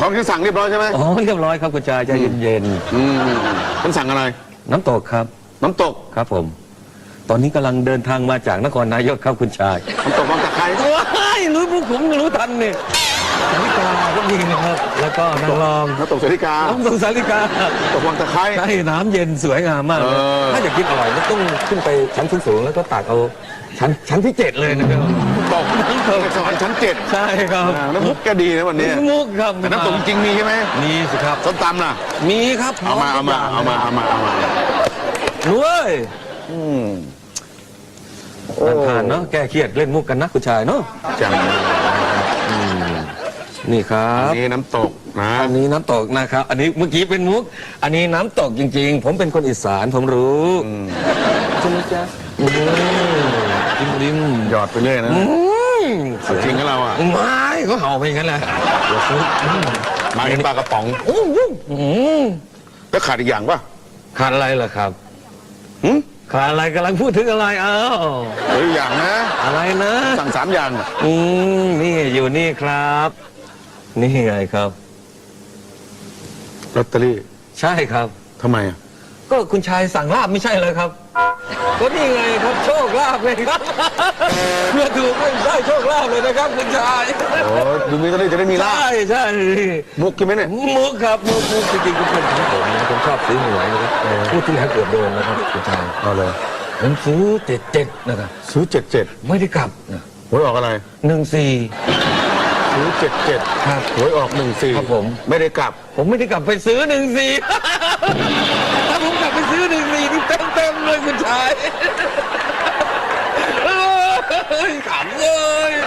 ของที่สั่งเรียบร้อยใช่ไหมอ๋อเรียบร้อยครับคุณชายใจเย็นอืมฉันสั่งอะไร ๆน้ำตกครับน้ำตก ครับผม ตอนนี้กำลังเดินทางมาจากนครนายกครับคุณชายน้ำตกวังตะไคร้ว้ายรู้พวกผมรู้ทันเนี่ยสาริกาก็มีนะครับ แล้วก็นางรองน้ำตกสาริกาน้ำตกสาริกาน้ำตกวังตะไคร้ ใช่น้ำเย็นสวยงามมากเลยเออ ถ้าอยากกินอร่อยก็ต้องขึ้นไปชั้นสูงๆแล้วก็ตักเอา ชั้นชั้นที่เจ็ดเลยนะครับตกน้ำตกสวรรค์ชั้นเจ็ดใช่ครับอ่าน้ำมุกแกดีนะวันนี้มุกครับแต่น้ำตกจริงๆมีใช่ไหมมีสิครับส้มตำน่ะมีครับเอามาเอามาเอามาเอามาเอามาหนุ้ยอืมทานๆเนาะแก้เครียดเล่นมุกกันนะคุณชายเนาะจังนี่ครัอับ นนี้น้ำตกนะอันนี้น้ำตกนะครับ อันนี้เมื่อกี้เป็นมุก อันนี้น้ำตกจริง ๆ ผมเป็นคนอีสานผมรู้อืมใช่ไหมจ๊ะอืม ริมริมหยอดไปเรื่อยนะอืมเอาจริงกับเราอะไม่ก็เห่าไปอย่างนั้นแหละเดี๋ยวซื้ออืมมาเห็นปลากระป๋องอืมอืมแล้วขาดอีกอย่างป่ะขาดอะไรล่ะครับหืมขาดอะไรกำลังพูดถึงอะไรอ้าวเหลืออีกอย่างนะ อะไรนะสั่งสามอย่างอะอืมนี่อยู่นี่ครับ นี่ไงครับลอตเตอรี่ ใช่ครับทำไมอะก็คุณชายสั่งลาบไม่ใช่เลยครับ ก็นี่ไงครับโชคลาบเลยครับเพื่อถูกไม่ได้โชคลาบเลยนะครับคุณชายโอ้ดูมีลอตเตอรี่จะได้มีลาบใช่ใช่มุกใช่ไหมเนี่ยมุกครับมุกมุกจริงๆเป็นคนของผมนะผมชอบซื้อหวยนะครับพูดที่แล้วเกือบโดนนะครับคุณชายเอาเลยผมซื้อเจ็ดเจ็ดนะครับซื้อเจ็ดเจ็ดไม่ได้กลับนะหวยออกอะไรหนึ่งสี่ซื้อเจ็ดเจ็ดครับหวยออกหนึ่งสี่ครับผมไม่ได้กลับ ผมไม่ได้กลับไปซื้อหนึ่งสี่ ถ้าผมกลับไปซื้อหนึ่งสี่นี่เต็มเต็มๆ เล